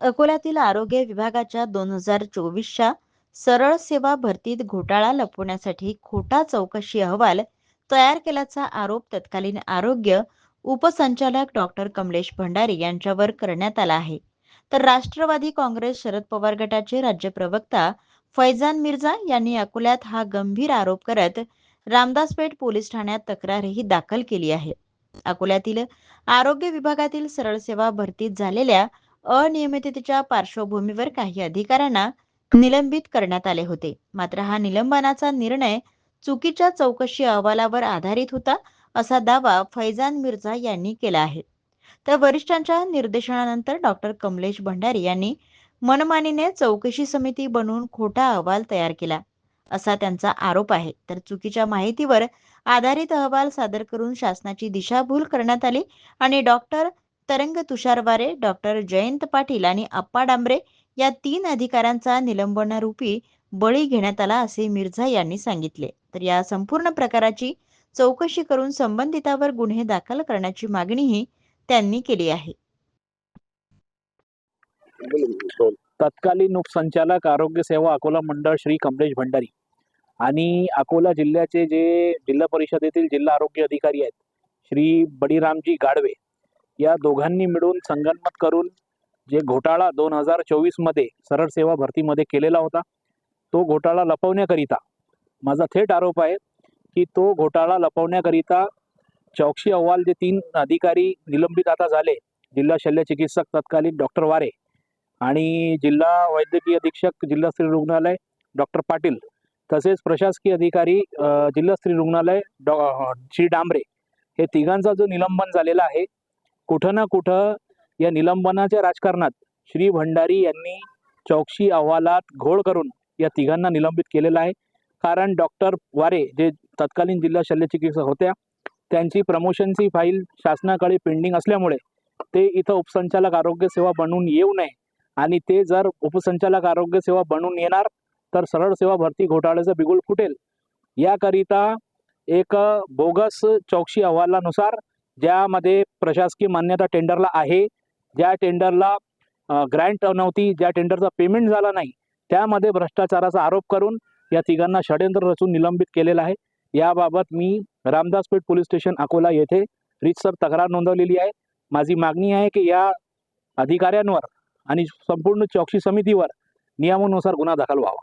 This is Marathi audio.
अकोल्यातील आरोग्य विभागाच्या दोन हजार चोवीसच्या सरळ सेवा भरतीत घोटाळा लपवण्यासाठी खोटा चौकशी अहवाल तयार केल्याचा आरोप तत्कालीन आरोग्य उपसंचालक डॉक्टर कमलेश भंडारी यांच्यावर करण्यात आला आहे. तर राष्ट्रवादी काँग्रेस शरद पवार गटाचे राज्य प्रवक्ता फैजान मिर्झा यांनी अकोल्यात हा गंभीर आरोप करत रामदासपेठ पोलीस ठाण्यात तक्रारही दाखल केली आहे. अकोल्यातील आरोग्य विभागातील सरळ सेवा भरतीत झालेल्या अनियमिततेच्या पार्श्वभूमीवर काही अधिकाऱ्यांना निलंबित करण्यात आले होते. मात्र हा निलंबनाचा निर्णय चुकीच्या चौकशी अहवालावर आधारित होता असा दावा फैजान मिर्झा यांनी केला आहे. तर वरिष्ठांच्या निर्देशनानंतर डॉक्टर कमलेश भंडारी यांनी मनमानीने चौकशी समिती बनवून खोटा अहवाल तयार केला असा त्यांचा आरोप आहे. तर चुकीच्या माहितीवर आधारित अहवाल सादर करून शासनाची दिशाभूल करण्यात आली आणि डॉक्टर तरंग तुषारवारे डॉक्टर जयंत पाटील आणि अप्पा डांबरे या तीन अधिकाऱ्यांचा निलंबनारूपी बळी घेण्यात आला असे मिर्झा यांनी सांगितले. तर या संपूर्ण प्रकाराची चौकशी करून संबंधितावर गुन्हे दाखल करण्याची मागणीही त्यांनी केली आहे. तत्कालीन उपसंचालक आरोग्य सेवा अकोला मंडळ श्री कमलेश भंडारी आणि अकोला जिल्ह्याचे जे जिल्हा परिषदेतील जिल्हा आरोग्य अधिकारी आहेत श्री बळीरामजी गाडवे या दोघांनी मिळून संगनमत करून जे घोटाळा दोन हजार चोवीसमध्ये सरळ सेवा भरतीमध्ये केलेला होता तो घोटाळा लपवण्याकरिता माझा थेट आरोप आहे की तो घोटाळा लपवण्याकरिता चौकशी अहवाल जे तीन अधिकारी निलंबित आता झाले जिल्हा शल्य चिकित्सक तत्कालीन डॉक्टर वारे आणि जिल्हा वैद्यकीय अधीक्षक जिल्हा स्त्री रुग्णालय डॉक्टर पाटील तसेच प्रशासकीय अधिकारी जिल्हा स्त्री रुग्णालय डॉ श्री डांबरे हे तिघांचा जो निलंबन झालेला आहे कुठं ना कुठं या निलंबनाच्या राजकारणात श्री भंडारी यांनी चौकशी अहवालात घोळ करून या तिघांना निलंबित केलेलं आहे. कारण डॉक्टर वारे जे तत्कालीन जिल्हा शल्यचिकित्सक होत्या त्यांची प्रमोशनची फाईल शासनाकडे पेंडिंग असल्यामुळे ते इथं उपसंचालक आरोग्य सेवा बनून येऊ नये आणि ते जर उपसंचालक आरोग्य सेवा बनवून येणार तर सरळ सेवा भरती घोटाळ्याचं बिगुल फुटेल. याकरिता एक बोगस चौकशी अहवालानुसार ज्यामध्ये प्रशासकीय मान्यता टेंडरला आहे ज्या टेंडरला ग्रँट नव्हती ज्या टेंडरचा पेमेंट झाला नाही त्यामध्ये भ्रष्टाचाराचा आरोप करून या तिघांना षडयंत्र रचून निलंबित केलेलं आहे. याबाबत मी रामदासपेठ पोलीस स्टेशन अकोला येथे रितसर तक्रार नोंदवलेली आहे. माझी मागणी आहे की या अधिकाऱ्यांवर आणि संपूर्ण चौकशी समितीवर नियमानुसार गुन्हा दाखल व्हावा.